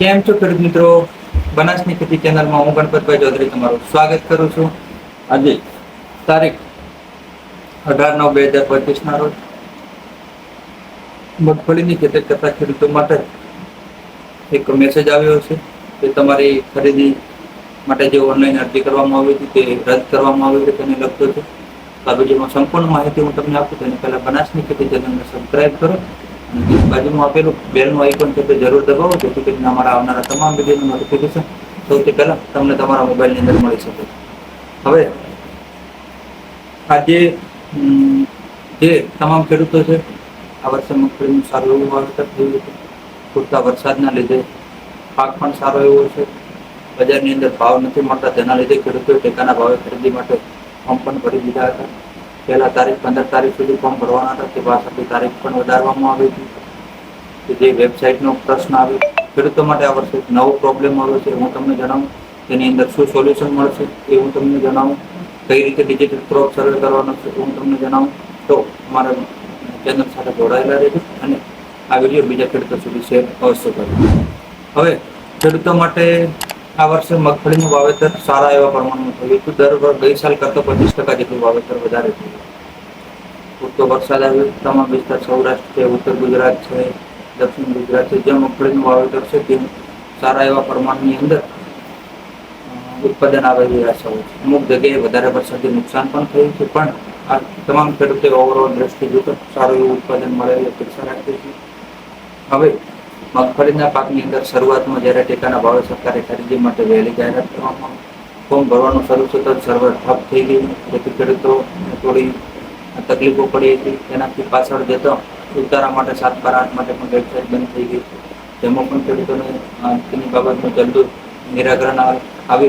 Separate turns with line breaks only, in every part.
કેમ છો ખેડૂત મિત્રો? બનાસની ખેતી ચેનલમાં હું ગણપતભાઈ ચૌધરી તમારું સ્વાગત કરું છું. આજે તારીખ અઢાર નવ બે હજાર પચીસના રોજ મગફળીની ખેતી કરતા ખેડૂતો માટે એક મેસેજ આવ્યો છે કે તમારી ખરીદી માટે જે ઓનલાઈન અરજી કરવામાં આવી હતી તે રદ કરવામાં આવી છે, તેને લગતો છે. આ વિડીયોમાં સંપૂર્ણ માહિતી હું તમને આપું તેની પહેલાં બનાસની ખેતી ચેનલને સબસ્ક્રાઈબ કરો. બાજુમાં આપેલું બેલનું આઇકોન છે તે જરૂર દબાવો, જેથી કરીને અમારા આવનારા તમામ વિડીયોનું નોટિફિકેશન સૌથી પહેલા તમને તમારા મોબાઈલની અંદર મળી શકે. હવે, આજે જે તમામ ખેડૂતો છે, આ વર્ષે મગફળીનું સારું એવું વાવેતર થયું હતું પૂરતા વરસાદના લીધે પાક પણ સારો એવો છે. બજારની અંદર ભાવ નથી મળતા, તેના લીધે ખેડૂતોએ ટેકાના ભાવે ખરીદી માટે ફોર્મ પણ ભરી દીધા હતા. પહેલા તારીખ, પંદર તારીખ સુધી ફોર્મ ભરવાના હતા તે પાછળથી તારીખ પણ વધારવામાં આવી હતી, કે જે વેબસાઇટનો પ્રશ્ન આવ્યો ખેડૂતો માટે આ વર્ષે નવો પ્રોબ્લેમ આવ્યો છે. હું તમને જણાવું, તેની અંદર શું સોલ્યુશન મળશે એ હું તમને જણાવું. કઈ રીતે ડિજિટલ ક્રોપ સર્વે કરવાનો છે હું તમને જણાવું. તો અમારા ચેનલ સાથે જોડાયેલા રહેજો અને આ વીડિયો બીજા ખેડૂતો સુધી શેર અવશ્ય કરજો. હવે ખેડૂતો માટે આ વર્ષે મગફળીનું વાવેતર સારા એવા પ્રમાણમાં થયું. હતું દર વર્ષ ગઈ સાલ કરતાં પચીસ ટકા જેટલું વાવેતર વધારે થયું. પૂરતો વરસાદ આવ્યો તમામ વિસ્તાર સૌરાષ્ટ્ર છે, ઉત્તર ગુજરાત છે, દક્ષિણ ગુજરાત છે, જ્યાં મગફળીનું વાવેતર છે તે સારા એવા પ્રમાણની અંદર ઉત્પાદન આવી રહ્યા છે. અમુક જગ્યાએ વધારે વરસાદથી નુકસાન પણ થયું છે, પણ આ તમામ ખેડૂતે ઓવરઓલ દ્રષ્ટિ જોતા સારું એવું ઉત્પાદન મળે એવી અપેક્ષા રાખીએ છીએ. હવે મગફળીના પાકની અંદર શરૂઆતમાં જ્યારે ટેકાના ભાવે સરકારે ખરીદી માટે વહેલી જાહેરાત કરવામાં ફોર્મ ભરવાનું શરૂ થતાં સર્વર ઠપ થઈ ગયું. જેથી ખેડૂતો થોડી તકલીફો પડી હતી. તેનાથી પાછળ જતા ઉતારા માટે સાત બાર આઠ માટે પણ વેબસાઇટ બંધ થઈ ગઈ. તેમાં પણ ખેડૂતોને તેની બાબતનું જલ્દી નિરાકરણ આવે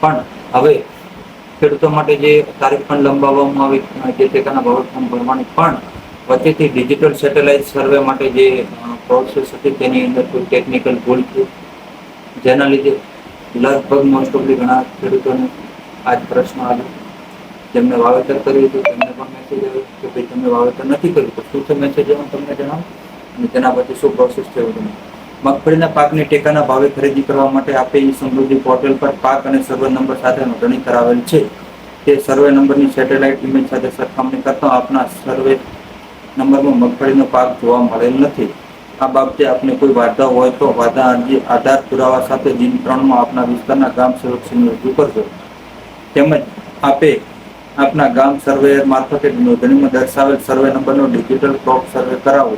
પણ હવે ખેડૂતો માટે જે તારીખ પણ લંબાવવામાં આવી જે ટેકાના ભાવે ફોર્મ ભરવાની, પણ વચ્ચેથી ડિજિટલ સેટેલાઇટ સર્વે માટે જે પ્રોસેસ હતી, તેની અંદર કોઈ ટેકનિકલ ભૂલ થઈ. જેના લીધે લગભગ મોસ્ટ ઓફલી ઘણા ખેડૂતોને આ જ પ્રશ્ન આવ્યો. જેમને વાવેતર કર્યું હતું, તેમને પણ મેસેજ આવ્યો કે ભાઈ, તમે વાવેતર નથી કર્યું, તો શું છે મેસેજ હું તમને જણાવું? અને તેના પછી શું પ્રોસેસ છે એવું મગફળીના પાકની ટેકાના ભાવે ખરીદી કરવા માટે આપે ઈ સમૃદ્ધિ પોર્ટલ પર પાક અને સર્વે નંબર સાથે નોંધણી કરાવેલ છે. તે સર્વે નંબરની સેટેલાઇટ ઇમેજ સાથે સરખામણી કરતા આપના સર્વે નંબરમાં મગફળીનો પાક જોવા મળેલ નથી. આ બાબતે આપને કોઈ વાર્તા હોય તો વાંધા અરજી આધાર પુરાવા સાથે દિન ત્રણમાં આપના વિસ્તારના ગ્રામ સેવકશ્રીને રજૂ કરજો. તેમજ આપે આપના ગામ સર્વેયર મારફતે નોંધણીમાં દર્શાવેલ સર્વે નંબરનો ડિજિટલ ક્રોપ સર્વે કરાવો.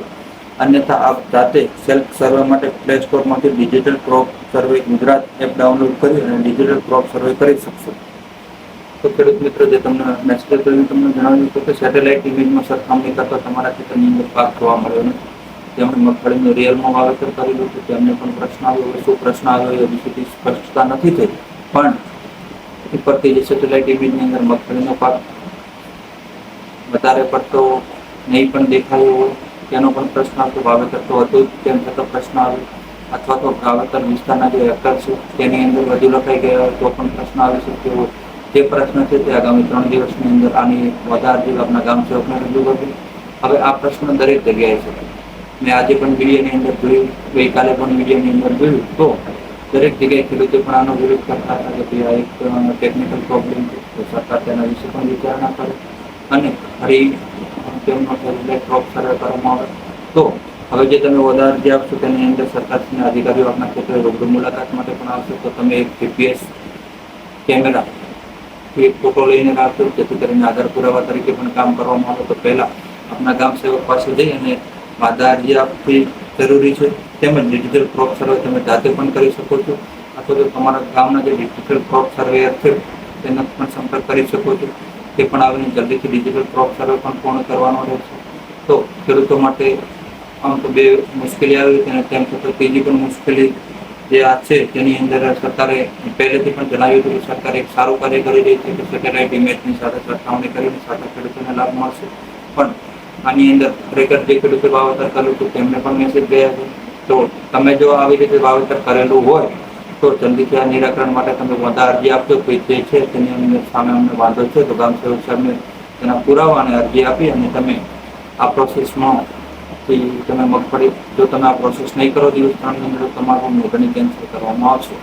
અન્યથા આપ જાતે સેલ્ફ સર્વે માટે play સ્ટોરમાંથી digital crop survey Gujarat app download કરી અને ડિજિટલ ક્રોપ સર્વે કરી શકશો. તો ખેડૂત મિત્રો, જે તમને મેસેજ તમને જણાવ્યું હતું કે સેટેલાઇટ ઇમેજમાં સરખામણી કરતા તમારા ખેતરની અંદર પાક જોવા મળ્યો નથી. જેમણે મગફળીનું રિયલમાં વાવેતર કરેલું હતું તેમને પણ પ્રશ્ન આવ્યો શું પ્રશ્ન આવ્યો એ સુધી સ્પષ્ટતા નથી થઈ. પણ ઉપરથી જે સેટેલાઇટ ઇમેજની અંદર મગફળીનો પાક વધારે પડતો નહીં પણ દેખાયો હોય, તેનો પણ પ્રશ્ન આવતો વાવેતર તો હતું તેમ છતાં પ્રશ્ન આવ્યો. અથવા તો વાવેતર વિસ્તારના જે હેક્ટર છે, તેની અંદર વધુ લખાઈ ગયા હોય તો પણ પ્રશ્ન આવી શક્યો હોય. જે પ્રશ્ન છે તે આગામી ત્રણ દિવસની અંદર આની વધારે જે આપણા ગામ સેવકને રજૂ કરવી હવે આ પ્રશ્ન દરેક જગ્યાએ છે. મેં આજે પણ મીડિયાની અંદર જોયું, ગઈકાલે પણ મીડિયાની અંદર જોયું. તો દરેક જગ્યાએ ખેડૂતો પણ આનો વિરોધ કરતા હતા કે આ એક ટેકનિકલ પ્રોબ્લેમ છે. તો સરકાર તેના વિશે પણ વિચારણા કરે અને ફરી તેમનો ક્રોપ સર્વે કરવામાં આવે. તો હવે જે તમે વધારે જે આપશો તેની અંદર સરકારના અધિકારીઓ આપના ક્ષેત્રે રૂબરૂ મુલાકાત માટે પણ આવશે. તો તમે એક જીપીએસ કેમેરા એક ફોટો લઈને રાખજો, જેથી કરીને આધાર પુરાવા તરીકે પણ કામ કરવામાં આવે. તો પહેલાં આપના ગામ સેવક પાસે જઈ અને અરજી આપવી જરૂરી છે, તેમજ ડિજિટલ ક્રોપ સર્વે તમે જાતે પણ કરી શકો છો. અથવા તો તમારા ગામના જે ડિજિટલ ક્રોપ સર્વેયર છે, તેનો પણ સંપર્ક કરી શકો છો. તે પણ આવીને જલ્દીથી ડિજિટલ ક્રોપ સર્વે પણ પૂર્ણ કરવાનો રહેશે. તો ખેડૂતો માટે આમ તો બે મુશ્કેલી આવી અને તેમ છતાં ત્રીજી પણ મુશ્કેલી જે આ છે, તેની અંદર સરકારે પહેલેથી પણ જણાવ્યું હતું કે સરકાર એક સારું કાર્ય કરી રહી છે કે સેટેલાઇટ ઇમેજની સાથે સરખામણી કરીને સાથે ખેડૂતોને લાભ મળશે. પણ આની અંદર ખરેખર જે ખેડૂતે વાવેતર કરેલું હતું, તેમને પણ મેસેજ ગયા છે. તો તમે જો આવી રીતે વાવેતર કરેલું હોય, તો જલ્દીથી આ નિરાકરણ માટે તમે વધારે અરજી આપજો કે જે છે તેની અંદર સામે અમને વાંધો છે, તો ગામ સેવક સાહેબને તેના પુરાવા અને અરજી આપી અને તમે આ પ્રોસેસમાં તમે મગફળી, જો તમે આ પ્રોસેસ નહીં કરો દિવસ ત્રણની અંદર તમારું નોંધણી કેન્સલ કરવામાં આવશે.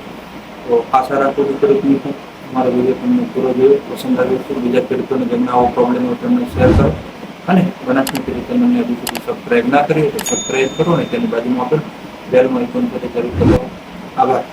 તો આશા રાખું છું ખેડૂત પણ અમારો વીડિયો તમને પૂરો જોયો. પસંદ આવ્યો છે બીજા ખેડૂતોને જેમને આવો પ્રોબ્લેમ હોય તેમને શેર કરો. અને બનાસની રીતે મને હજુ સુધી સબસ્ક્રાઈબ ના કરી તો સબસ્ક્રાઈબ કરો અને તેની બાજુમાં આપેલ બેલનું આઇકોન સાથે જરૂર કરો આભાર.